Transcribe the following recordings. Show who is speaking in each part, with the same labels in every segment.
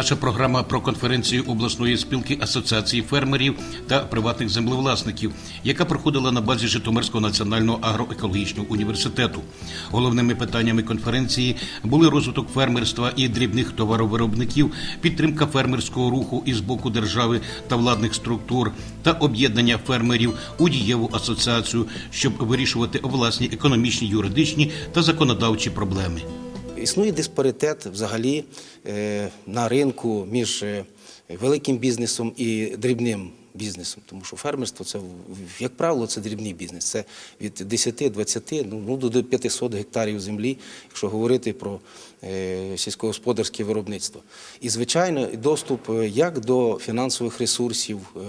Speaker 1: Наша програма про конференцію обласної спілки асоціації фермерів та приватних землевласників, яка проходила на базі Житомирського національного агроекологічного університету. Головними питаннями конференції були розвиток фермерства і дрібних товаровиробників, підтримка фермерського руху із боку держави та владних структур та об'єднання фермерів у дієву асоціацію, щоб вирішувати власні економічні, юридичні та законодавчі проблеми.
Speaker 2: Існує диспаритет взагалі е, на ринку між е, великим бізнесом і дрібним бізнесом, тому що фермерство це, як правило, це дрібний бізнес. Це від 10-20 ну, ну, до 500 гектарів землі, якщо говорити про сільськогосподарське виробництво. І, звичайно, доступ е, як до фінансових ресурсів, е,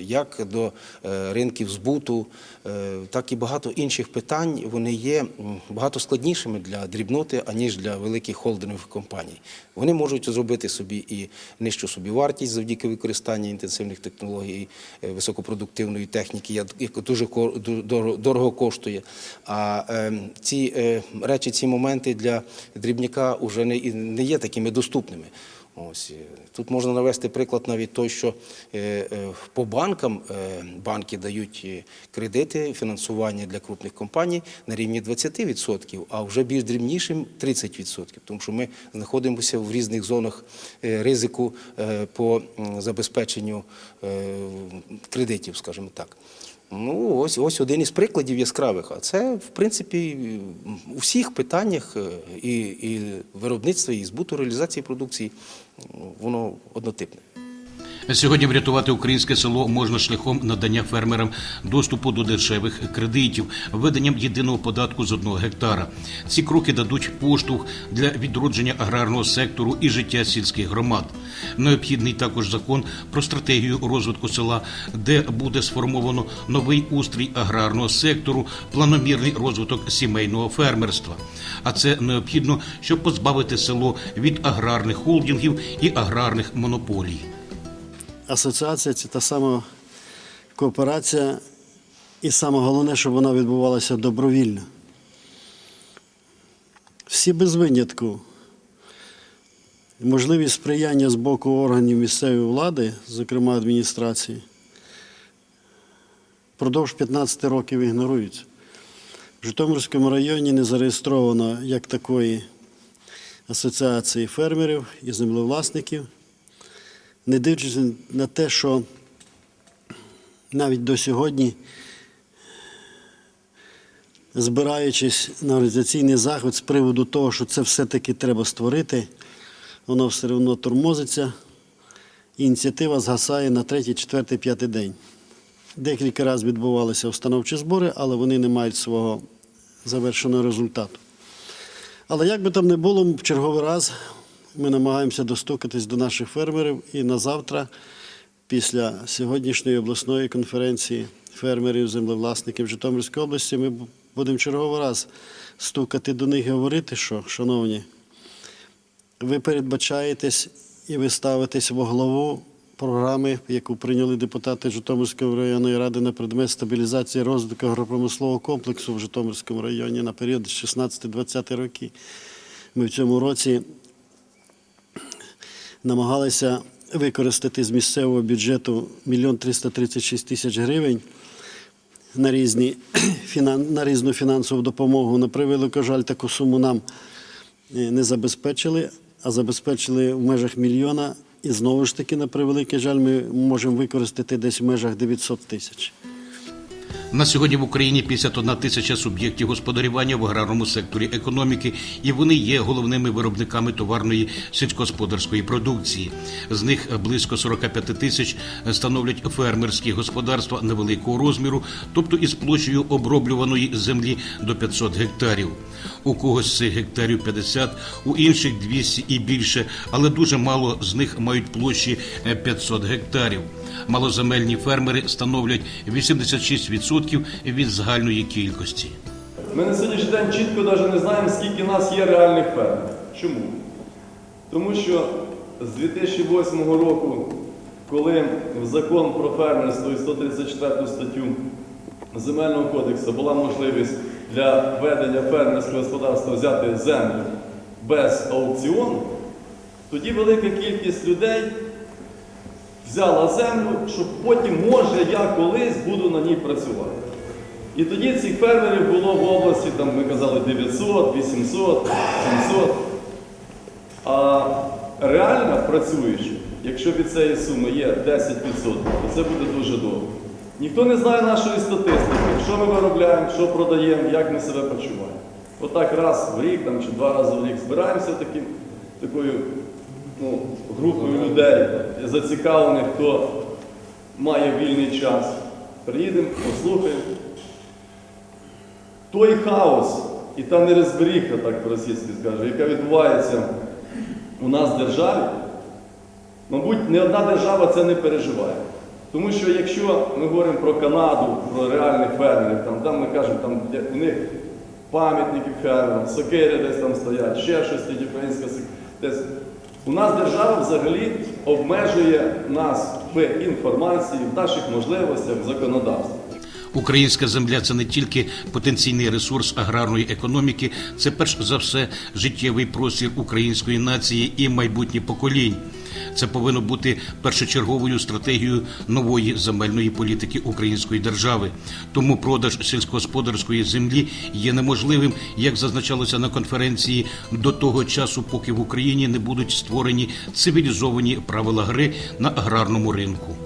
Speaker 2: як до е, ринків збуту, е, так і багато інших питань, вони є багато складнішими для дрібноти, аніж для великих холдингових компаній. Вони можуть зробити собі і нижчу собівартість завдяки використанню інтенсивних технологій, е, високопродуктивної техніки, як- яка дуже дорого- коштує. А е, ці е, речі, ці моменти для дрібняка вже не, не є такими доступними. Ось е, тут можна навести приклад навіть той, що е, е, по банкам банки дають кредити, фінансування для крупних компаній на рівні 20%, а вже більш дрібнішим 30%. Тому що ми знаходимося в різних зонах ризику по забезпеченню кредитів, скажімо так. Ну, ось, ось один із прикладів яскравих. А це, в принципі, у всіх питаннях е, і, і виробництва, і збуту, реалізації продукції, воно однотипне.
Speaker 1: Сьогодні врятувати українське село можна шляхом надання фермерам доступу до дешевих кредитів, введенням єдиного податку з одного гектара. Ці кроки дадуть поштовх для відродження аграрного сектору і життя сільських громад. Необхідний також закон про стратегію розвитку села, де буде сформовано новий устрій аграрного сектору, планомірний розвиток сімейного фермерства. А це необхідно, щоб позбавити село від аграрних холдингів і аграрних монополій.
Speaker 3: Асоціація це та сама кооперація, і саме головне, щоб вона відбувалася добровільно. Всі без винятку. Можливість сприяння з боку органів місцевої влади, зокрема адміністрації, впродовж 15 років ігноруються. В Житомирському районі не зареєстровано як такої асоціації фермерів і землевласників не дивлячись на те, що навіть до сьогодні, збираючись на організаційний захід з приводу того, що це все-таки треба створити, воно все одно тормозиться, ініціатива згасає на третій, четвертий, п'ятий день. Декілька разів відбувалися установчі збори, але вони не мають свого завершеного результату. Але як би там не було, в черговий раз ми намагаємося достукатись до наших фермерів і на завтра, після сьогоднішньої обласної конференції фермерів, землевласників Житомирської області, ми будемо черговий раз стукати до них і говорити, що, шановні, ви передбачаєтесь і ви ставитесь во главу програми, яку прийняли депутати Житомирської районної ради на предмет стабілізації розвитку агропромислового комплексу в Житомирському районі на період 16-20 роки. Ми в цьому році намагалися використати з місцевого бюджету 1 336 тисяч гривень на, різні, на різну фінансову допомогу. На превелику жаль, таку суму нам е, не забезпечили, а забезпечили в межах мільйона. І знову ж таки, на превеликий жаль, ми можемо використати десь в межах 900 тисяч.
Speaker 1: На сьогодні в Україні 51 тисяча суб'єктів господарювання в аграрному секторі економіки, і вони є головними виробниками товарної сільськогосподарської продукції. З них близько 45 тисяч становлять фермерські господарства невеликого розміру, тобто із площею оброблюваної землі до 500 гектарів. У когось цих гектарів 50, у інших 200 і більше, але дуже мало з них мають площі е, 500 гектарів. Малоземельні фермери становлять 86% від загальної кількості.
Speaker 4: Ми на сьогоднішній день чітко навіть не знаємо, скільки нас є реальних фермерів. Чому? Тому що з 2008 року, коли в закон про фермерство і 134 статтю Земельного кодексу була можливість для ведення фермерського господарства взяти землю без аукціону, тоді велика кількість людей взяла землю, щоб потім, може, я колись буду на ній працювати. І тоді цих фермерів було в області, там ми казали 900, 800, 700. А реально працюючи, якщо від цієї суми є 10%, то це буде дуже довго. Ніхто не знає нашої статистики, що ми виробляємо, що продаємо, як ми себе почуваємо. Отак раз в рік там, чи два рази в рік збираємося таким, такою ну, групою людей, зацікавлених, хто має вільний час. Приїдемо, послухаємо. Той хаос і та нерозберіха, так по-російськи скажу, яка відбувається у нас в державі, мабуть, не одна держава це не переживає. Тому що якщо ми говоримо про Канаду, про реальних фермерів, там, там ми кажемо, там у них пам'ятники фермерам, сокири десь там стоять, ще щось українська десь. У нас держава взагалі обмежує нас в інформації, в наших можливостях, в законодавстві.
Speaker 1: Українська земля це не тільки потенційний ресурс аграрної економіки, це перш за все життєвий простір української нації і майбутніх поколінь. Це повинно бути першочерговою стратегією нової земельної політики української держави. Тому продаж сільськогосподарської землі є неможливим, як зазначалося на конференції, до того часу, поки в Україні не будуть створені цивілізовані правила гри на аграрному ринку.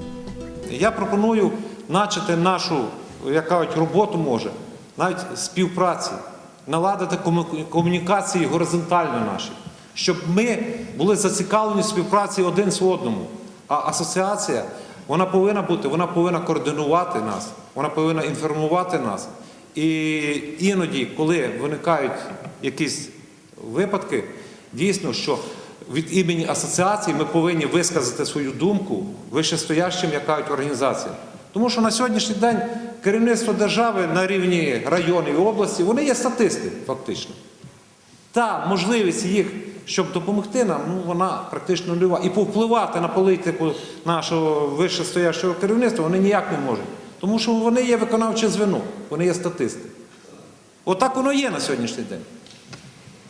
Speaker 5: Я пропоную начати нашу, як кажуть, роботу може, навіть співпраці, наладити комунікації горизонтально наші, щоб ми були зацікавлені в співпраці один з одному. А асоціація, вона повинна бути, вона повинна координувати нас, вона повинна інформувати нас. І іноді, коли виникають якісь випадки, дійсно, що від імені асоціації ми повинні висказати свою думку вищестоящим, як кажуть, організаціям. Тому що на сьогоднішній день керівництво держави на рівні районів і області, вони є статисти, фактично. Та можливість їх, щоб допомогти нам, ну вона практично нульова. І повпливати на політику нашого вищестоящого керівництва вони ніяк не можуть. Тому що вони є виконавче звено, вони є статисти. Отак воно є на сьогоднішній день.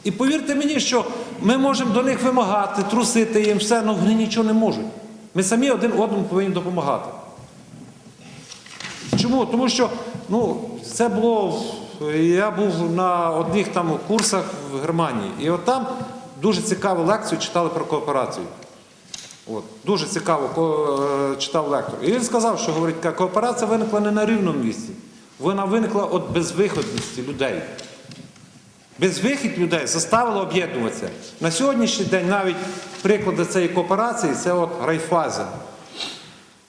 Speaker 5: І повірте мені, що ми можемо до них вимагати, трусити їм все, але вони нічого не можуть. Ми самі один одному повинні допомагати. Чому? Тому що ну, це було. Я був на одних там курсах в Германії, і от там дуже цікаву лекцію читали про кооперацію. От, дуже цікаво е, читав лектор. І він сказав, що говорить, кооперація виникла не на рівному місці. Вона виникла від безвиходності людей. Безвихід людей заставило об'єднуватися. На сьогоднішній день навіть приклади цієї кооперації це от Райфазен.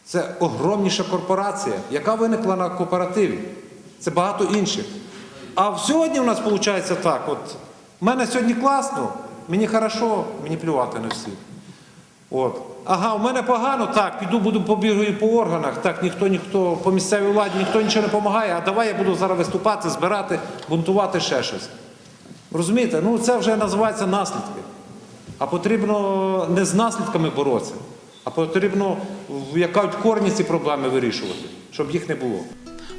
Speaker 5: Це огромніша корпорація, яка виникла на кооперативі. Це багато інших. А сьогодні у нас виходить так: от в мене сьогодні класно, мені хорошо, мені плювати на всіх. От. Ага, у мене погано, так, піду буду побігаю по органах, так, ніхто, ніхто по місцевій владі, ніхто нічого не допомагає, а давай я буду зараз виступати, збирати, бунтувати ще щось. Розумієте? Ну це вже називається наслідки. А потрібно не з наслідками боротися, а потрібно, як кажуть, корні ці проблеми вирішувати, щоб їх не було.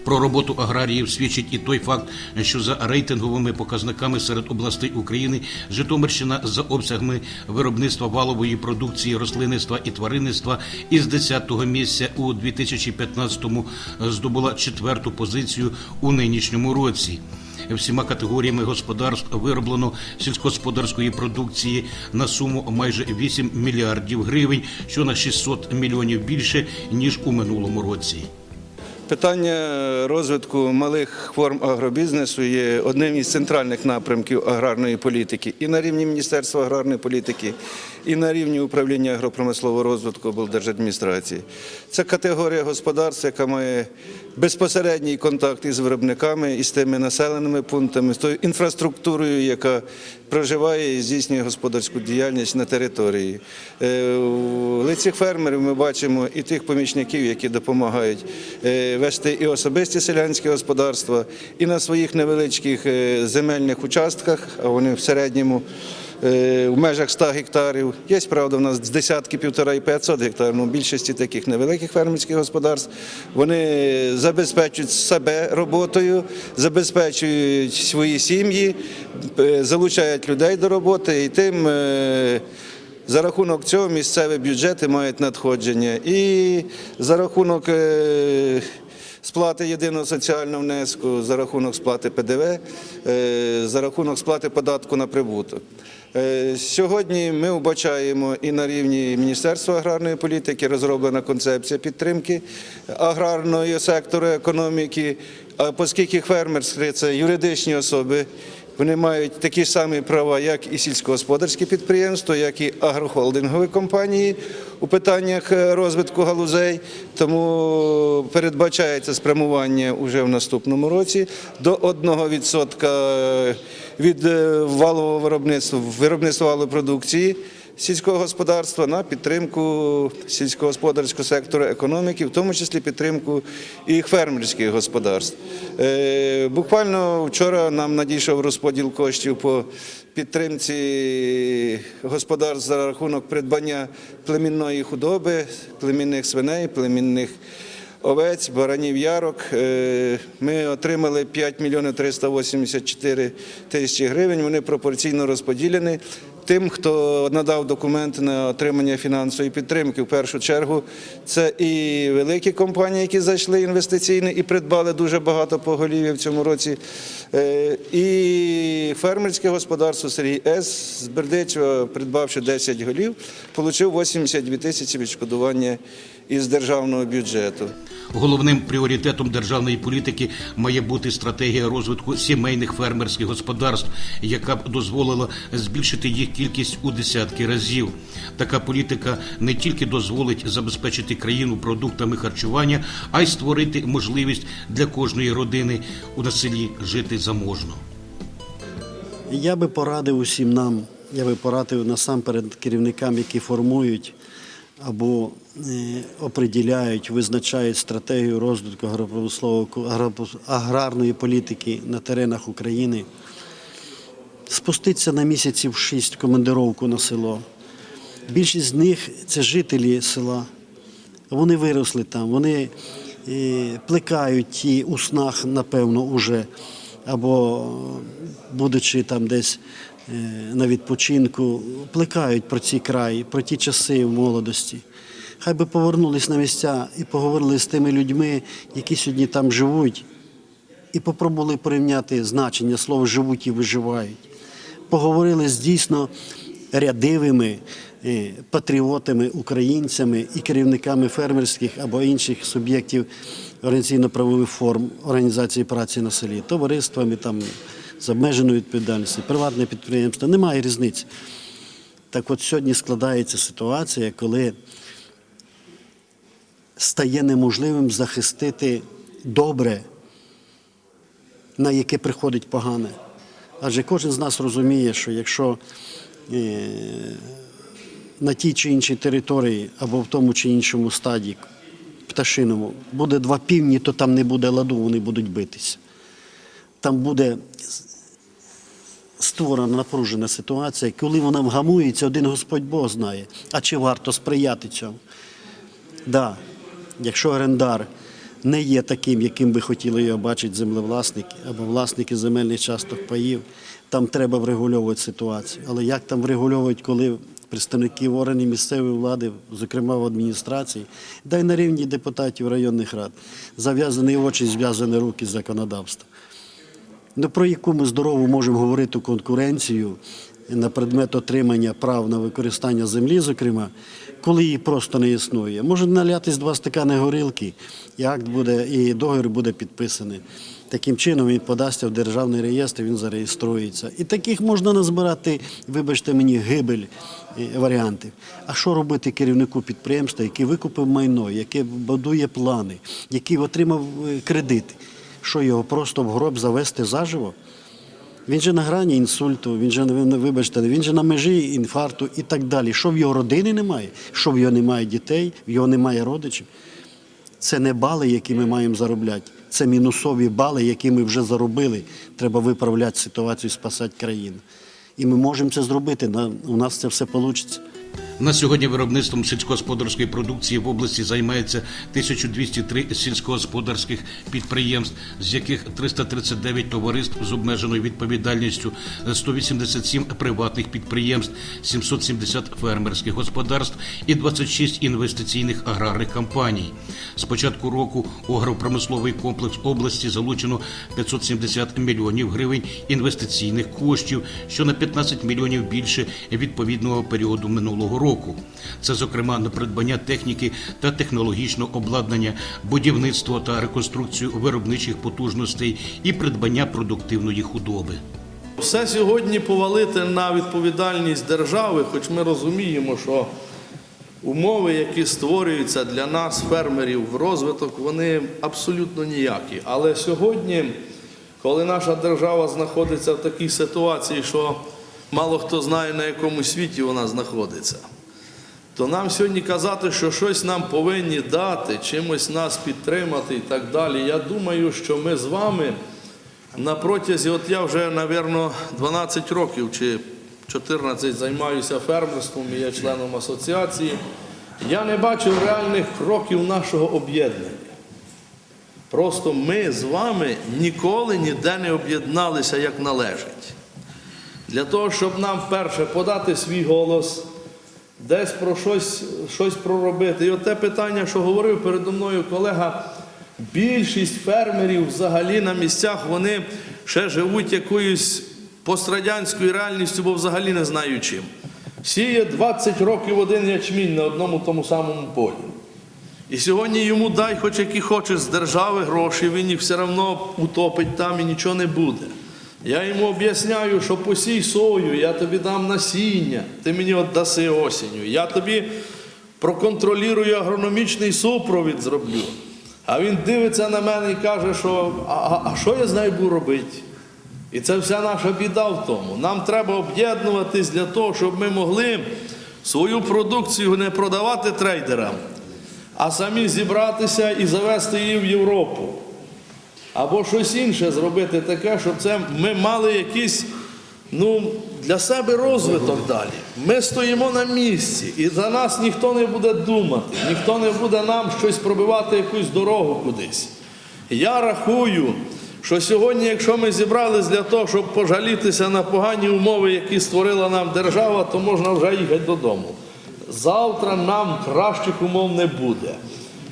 Speaker 1: Про роботу аграріїв свідчить і той факт, що за рейтинговими показниками серед областей України Житомирщина за обсягами виробництва валової продукції рослинництва і тваринництва із 10-го місця у 2015-му здобула четверту позицію у нинішньому році. Всіма категоріями господарств вироблено сільськогосподарської продукції на суму майже 8 мільярдів гривень, що на 600 мільйонів більше ніж у минулому році.
Speaker 6: Питання розвитку малих форм агробізнесу є одним із центральних напрямків аграрної політики і на рівні Міністерства аграрної політики, і на рівні управління агропромислового розвитку облдержадміністрації. Це категорія господарств, яка має безпосередній контакт із виробниками, із тими населеними пунктами, з тою інфраструктурою, яка проживає і здійснює господарську діяльність на території. Е, В лицях фермерів ми бачимо і тих помічників, які допомагають е, вести і особисті селянські господарства, і на своїх невеличких е, земельних участках, а вони в середньому в межах 100 гектарів. Є, правда, в нас десятки, півтора і 500 гектарів, в більшості таких невеликих фермерських господарств. Вони забезпечують себе роботою, забезпечують свої сім'ї, е, залучають людей до роботи і тим е, За рахунок цього місцеві бюджети мають надходження. І за рахунок е, сплати єдиного соціального внеску, за рахунок сплати ПДВ, е, за рахунок сплати податку на прибуток. Е, Сьогодні ми вбачаємо і на рівні Міністерства аграрної політики розроблена концепція підтримки аграрного сектору економіки, оскільки фермерські це юридичні особи, вони мають такі самі права, як і сільськогосподарські підприємства, як і агрохолдингові компанії у питаннях е, розвитку галузей. Тому передбачається спрямування уже в наступному році до 1% від е, валового виробництва виробництва валової продукції сільського господарства на підтримку сільськогосподарського сектору економіки, в тому числі підтримку і фермерських господарств. Е, Буквально вчора нам надійшов розподіл коштів по підтримці господарств за рахунок придбання племінної худоби, племінних свиней, племінних овець, баранів ярок. Е, Ми отримали 5 мільйонів 384 тисячі гривень. Вони пропорційно розподілені тим, хто надав документи на отримання фінансової підтримки. В першу чергу це і великі компанії, які зайшли інвестиційні і придбали дуже багато поголів'я в цьому році. Е, І фермерське господарство Сергій С. з Бердичева, придбавши 10 голів, отримав 82 тисячі відшкодування із державного бюджету.
Speaker 1: Головним пріоритетом державної політики має бути стратегія розвитку сімейних фермерських господарств, яка б дозволила збільшити їх кількість у десятки разів. Така політика не тільки дозволить забезпечити країну продуктами харчування, а й створити можливість для кожної родини у на селі жити заможно.
Speaker 3: Я би порадив усім нам, я би порадив насамперед керівникам, які формують або е, оприділяють, визначають стратегію розвитку агропромислового- аграрної політики на теренах України, спуститися на місяців шість командировку на село. Більшість з них це жителі села. Вони виросли там, вони е, плекають ті у снах, напевно, уже, або будучи там десь на відпочинку, плекають про ці краї, про ті часи в молодості. Хай би повернулись на місця і поговорили з тими людьми, які сьогодні там живуть, і попробували порівняти значення слова живуть і виживають. Поговорили з дійсно рядивими е, патріотами, українцями і керівниками фермерських або інших суб'єктів організаційно-правових форм організації праці на селі, товариствами там з обмеженою відповідальністю, приватне підприємство, немає різниці. Так от сьогодні складається ситуація, коли стає неможливим захистити добре, на яке приходить погане. Адже кожен з нас розуміє, що якщо е, на тій чи іншій території або в тому чи іншому стаді пташиному буде два півні, то там не буде ладу, вони будуть битися. Там буде створена напружена ситуація, коли вона вгамується, один Господь Бог знає. А чи варто сприяти цьому? Да, якщо орендар не є таким, яким би хотіли його бачити землевласники або власники земельних часток паїв, там треба врегульовувати ситуацію. Але як там врегульовують, коли представників органів місцевої влади, зокрема в адміністрації, да й на рівні депутатів районних рад, зав'язані очі, зв'язані руки законодавства. Ну про яку ми здорову можемо говорити конкуренцію на предмет отримання прав на використання землі, зокрема, коли її просто не існує. Може налятись два стакани горілки, і акт буде, і договір буде підписаний. Таким чином він подасться в державний реєстр, він зареєструється. І таких можна назбирати, вибачте мені, гибель е, варіантів. А що робити керівнику підприємства, який викупив майно, яке будує плани, який отримав е, кредити? Що його просто в гроб завести заживо? Він же на грані інсульту, він же вибачте, він же на межі інфаркту і так далі. Що в його родини немає, що в його немає дітей, в його немає родичів. Це не бали, які ми маємо заробляти. Це мінусові бали, які ми вже заробили. Треба виправляти ситуацію, спасати країну. І ми можемо це зробити. У нас це все вийде.
Speaker 1: На сьогодні виробництвом сільськогосподарської продукції в області займається 1203 сільськогосподарських підприємств, з яких 339 товариств з обмеженою відповідальністю, 187 приватних підприємств, 770 фермерських господарств і 26 інвестиційних аграрних компаній. З початку року у агропромисловий комплекс області залучено 570 мільйонів гривень інвестиційних коштів, що на 15 мільйонів більше відповідного періоду минулого року. Це, зокрема, на придбання техніки та технологічного обладнання, будівництво та реконструкцію виробничих потужностей і придбання продуктивної худоби.
Speaker 7: Все сьогодні повалити на відповідальність держави, хоч ми розуміємо, що умови, які створюються для нас, фермерів, в розвиток, вони абсолютно ніякі. Але сьогодні, коли наша держава знаходиться в такій ситуації, що мало хто знає, на якому світі вона знаходиться, то нам сьогодні казати, що щось нам повинні дати, чимось нас підтримати і так далі. Я думаю, що ми з вами на протязі, от я вже, напевно, 12 років чи 14 займаюся фермерством і є членом асоціації. Я не бачив реальних кроків нашого об'єднання. Просто ми з вами ніколи ніде не об'єдналися як належить. Для того, щоб нам перше подати свій голос, десь про щось, щось проробити. І от те питання, що говорив передо мною колега, більшість фермерів взагалі на місцях вони ще живуть якоюсь пострадянською реальністю, бо взагалі не знають чим. Сіє 20 років один ячмінь на одному тому самому полі. І сьогодні йому дай хоч які хочеш з держави гроші, він їх все одно утопить там і нічого не буде. Я йому об'ясняю, що посій сою, я тобі дам насіння, ти мені віддаси осінню. Я тобі проконтролюю агрономічний супровід зроблю. А він дивиться на мене і каже, що а, а, що я з нею буду робити? І це вся наша біда в тому. Нам треба об'єднуватись для того, щоб ми могли свою продукцію не продавати трейдерам, а самі зібратися і завести її в Європу. Або щось інше зробити таке, щоб це ми мали якийсь ну, для себе розвиток далі. Ми стоїмо на місці, і за нас ніхто не буде думати, ніхто не буде нам щось пробивати якусь дорогу кудись. Я рахую, що сьогодні, якщо ми зібрались для того, щоб пожалітися на погані умови, які створила нам держава, то можна вже їхати додому. Завтра нам кращих умов не буде.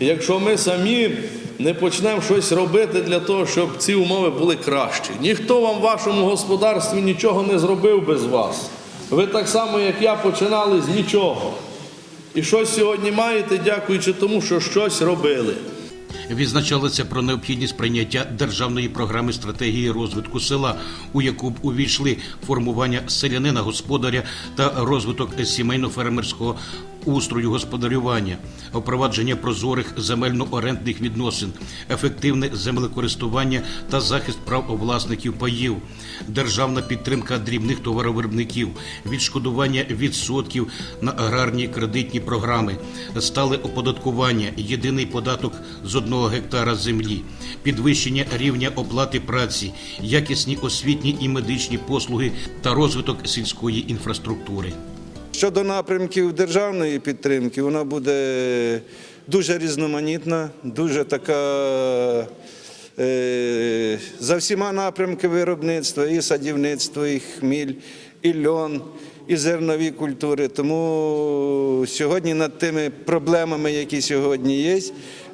Speaker 7: Якщо ми самі не почнемо щось робити для того, щоб ці умови були кращі. Ніхто вам в вашому господарстві нічого не зробив без вас. Ви так само, як я, починали з нічого. І щось сьогодні маєте, дякуючи тому, що щось робили.
Speaker 1: Відзначалося про необхідність прийняття державної програми стратегії розвитку села, у яку б увійшли формування селянина господаря та розвиток сімейно-фермерського устрою господарювання, впровадження прозорих земельно-орендних відносин, ефективне землекористування та захист прав власників паїв, державна підтримка дрібних товаровиробників, відшкодування відсотків на аграрні кредитні програми, стале оподаткування, єдиний податок з одного гектара землі, підвищення рівня оплати праці, якісні освітні і медичні послуги та розвиток сільської інфраструктури.
Speaker 6: Щодо напрямків державної підтримки, вона буде дуже різноманітна, дуже така е, за всіма напрямками виробництва, і садівництво, і хміль, і льон, і зернові культури. Тому сьогодні над тими проблемами, які сьогодні є,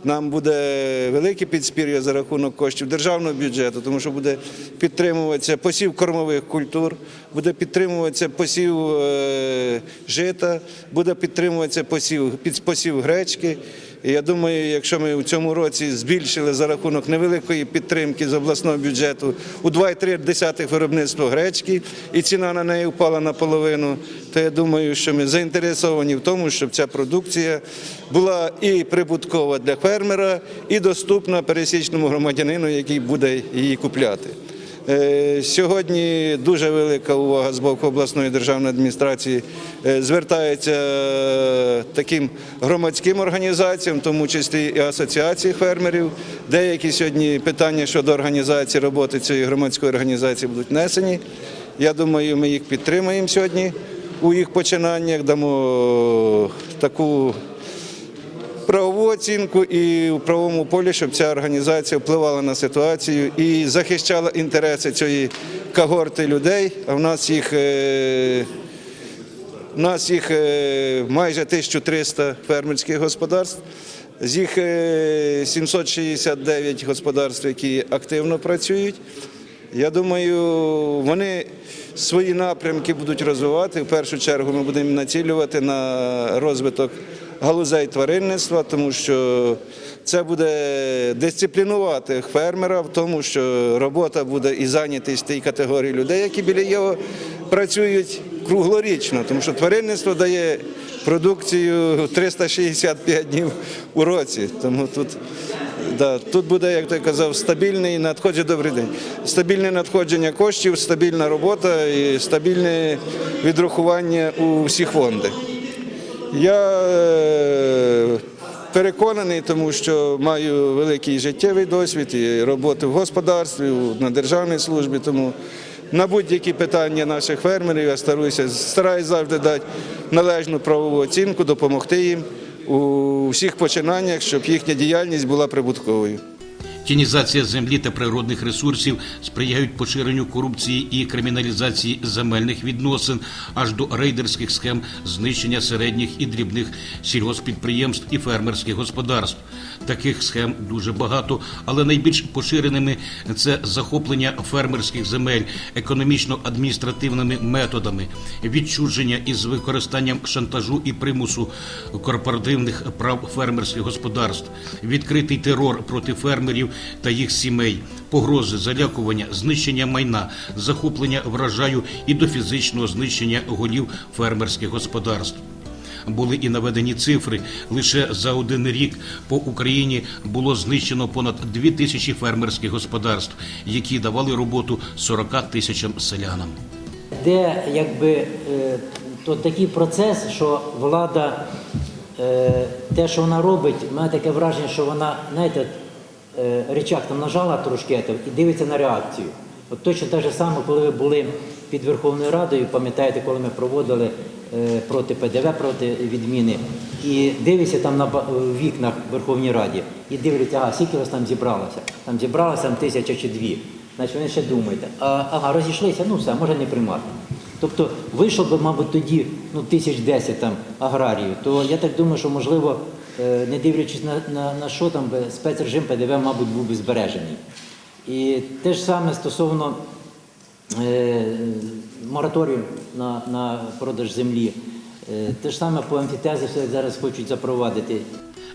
Speaker 6: нам буде велике підспір'я за рахунок коштів державного бюджету, тому що буде підтримуватися посів кормових культур, буде підтримуватися посів е, жита, буде підтримуватися посів, посів гречки. І я думаю, якщо ми у цьому році збільшили за рахунок невеликої підтримки з обласного бюджету у 2,3 виробництво гречки, і ціна на неї впала наполовину, то я думаю, що ми заінтересовані в тому, щоб ця продукція була і прибуткова для фермера, і доступна пересічному громадянину, який буде її купляти. Е, Сьогодні дуже велика увага з боку обласної державної адміністрації е, звертається е, таким громадським організаціям, в тому числі і асоціації фермерів. Деякі сьогодні питання щодо організації роботи цієї громадської організації будуть внесені. Я думаю, ми їх підтримаємо сьогодні. у їх починаннях, дамо таку правову оцінку і у правовому полі, щоб ця організація впливала на ситуацію і захищала інтереси цієї когорти людей. А в нас їх. е, у нас їх е, майже 1300 фермерських господарств. З їх е, 769 господарств, які активно працюють. Я думаю, вони свої напрямки будуть розвивати. В першу чергу ми будемо націлювати на розвиток галузей тваринництва, тому що це буде дисциплінувати фермера в тому, що робота буде і зайнятість тій категорії людей, які біля його працюють круглорічно, тому що тваринництво дає продукцію 365 днів у році. Тому тут, да, тут буде, як ти казав, стабільний надходження, добрий день, стабільне надходження коштів, стабільна робота і стабільне відрахування у всі фонди. Я е, переконаний, тому що маю великий життєвий досвід і роботи в господарстві, на державній службі. Тому на будь-які питання наших фермерів я стараюся, стараюся завжди дати належну правову оцінку, допомогти їм у всіх починаннях, щоб їхня діяльність була прибутковою.
Speaker 1: Тінізація землі та природних ресурсів сприяють поширенню корупції і криміналізації земельних відносин аж до рейдерських схем знищення середніх і дрібних сільгоспідприємств і фермерських господарств. Таких схем дуже багато, але найбільш поширеними це захоплення фермерських земель економічно-адміністративними методами, відчуження із використанням шантажу і примусу корпоративних прав фермерських господарств, відкритий терор проти фермерів та їх сімей, погрози, залякування, знищення майна, захоплення врожаю і до фізичного знищення голів фермерських господарств. Були і наведені цифри. Лише за один рік по Україні було знищено понад дві тисячі фермерських господарств, які давали роботу 40 тисячам селянам.
Speaker 8: де якби е, то такий процес, що влада, е, те, що вона робить, мене таке враження, що вона, знаєте, речах там нажала трошки і дивиться на реакцію. От точно те ж саме, коли ви були під Верховною Радою, пам'ятаєте, коли ми проводили е, проти ПДВ, проти відміни, і дивишся там на вікнах в Верховній Раді, і дивляться, ага, скільки вас там зібралося? Там зібралося там тисяча чи дві. Значить, вони ще думаєте, а, ага, розійшлися, ну все, може не приймати. Тобто вийшло б, мабуть, тоді ну, тисяч десять там аграріїв, то я так думаю, що можливо, е, не дивлячись на, на, на що там спецрежим ПДВ, мабуть, був би збережений. І те ж саме стосовно е, мораторію на, на продаж землі. Е, те ж саме по амфітезі все зараз хочуть запровадити.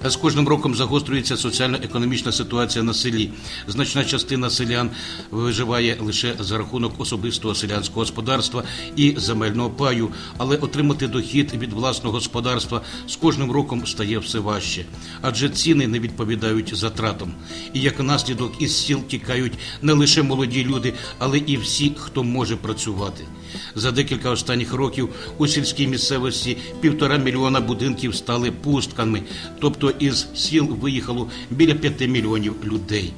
Speaker 1: З кожним роком загострюється соціально-економічна ситуація на селі. Значна частина селян виживає лише за рахунок особистого селянського господарства і земельного паю, але отримати дохід від власного господарства з кожним роком стає все важче, адже ціни не відповідають затратам. І як наслідок із сіл тікають не лише молоді люди, але і всі, хто може працювати. За декілька останніх років у сільській місцевості півтора мільйона будинків стали пустками, тобто із сіл виїхало біля п'яти мільйонів людей.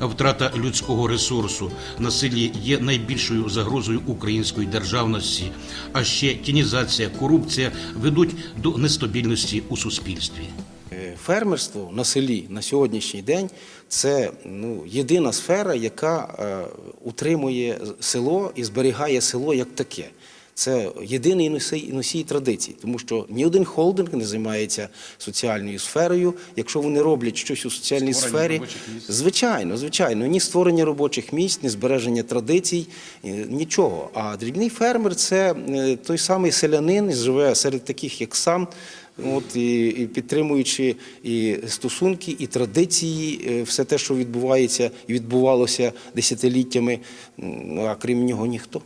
Speaker 1: Втрата людського ресурсу на селі є найбільшою загрозою української державності, а ще тінізація, корупція ведуть до нестабільності у суспільстві.
Speaker 2: Е, Фермерство на селі на сьогоднішній день це ну, єдина сфера, яка е, утримує село і зберігає село як таке. Це єдиний носій, носій традицій, тому що ні один холдинг не займається соціальною сферою. Якщо вони роблять щось у соціальній сфері, звичайно, звичайно, ні створення робочих місць, ні збереження традицій, е, нічого. А дрібний фермер це е, той самий селянин, живе серед таких, як сам. От і, і підтримуючи і стосунки, і традиції, е, все те, що відбувається і відбувалося десятиліттями, а крім нього ніхто.